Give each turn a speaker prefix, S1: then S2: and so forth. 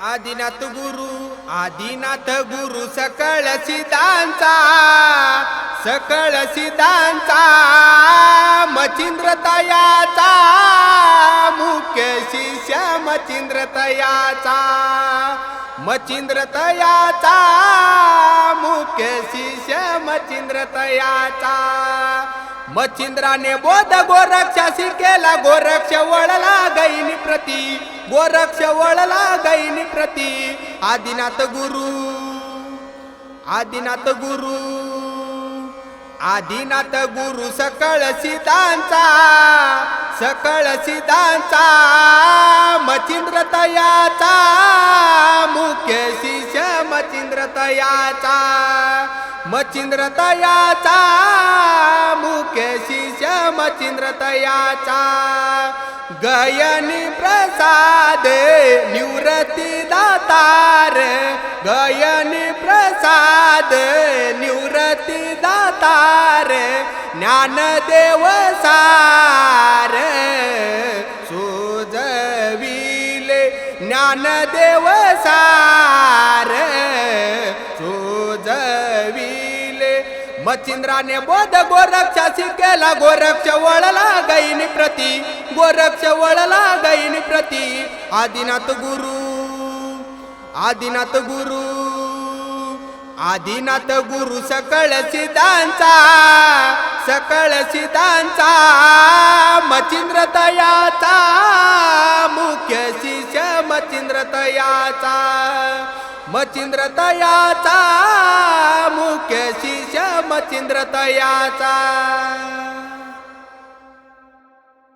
S1: आदिनाथ गुरु आदिनाथ गुरु सकळ सिद्धांचा सकळ सिद्धांचा मचिंद्र तयाचा मुख्य शिष्य मचिंद्र तयाचा मचिंद्र तयाचा मुख्य शिष्य मचिंद्र तयाचा मच्छिंद्राने बोध गोरक्षाशी केला गोरक्ष वळला गैनी प्रती. गोरक्ष वळला गैनी प्रती. आदिनाथ गुरु आदिनाथ गुरु आदिनाथ गुरु सकळ सिद्धांचा सकळ सिद्धांचा मच्छिंद्र तयाचा मुख्य मचिंद्रतयाचा मचिंद्रतयाचा तयाचा मचिंद्रतयाचा शिष्य गयनी प्रसाद निवृत्ती दातार गयनी प्रसाद निवृत्ती दातार ज्ञानदेव सार सोजविले ज्ञानदेव सार. सोजविले मच्छिंद्राने बोध गोरक्षाशी केला गोरक्ष वळला गैनी प्रती गोरक्ष वळला गैनी प्रती आदिनाथ गुरु आदिनाथ गुरु आदिनाथ गुरु सकळ सिद्धांचा सकळ सिद्धांचा मचिंद्र तयाचा मुख्य शिष्य मचिंद्र तयाचा मचिंद्र तयाचा मुख्य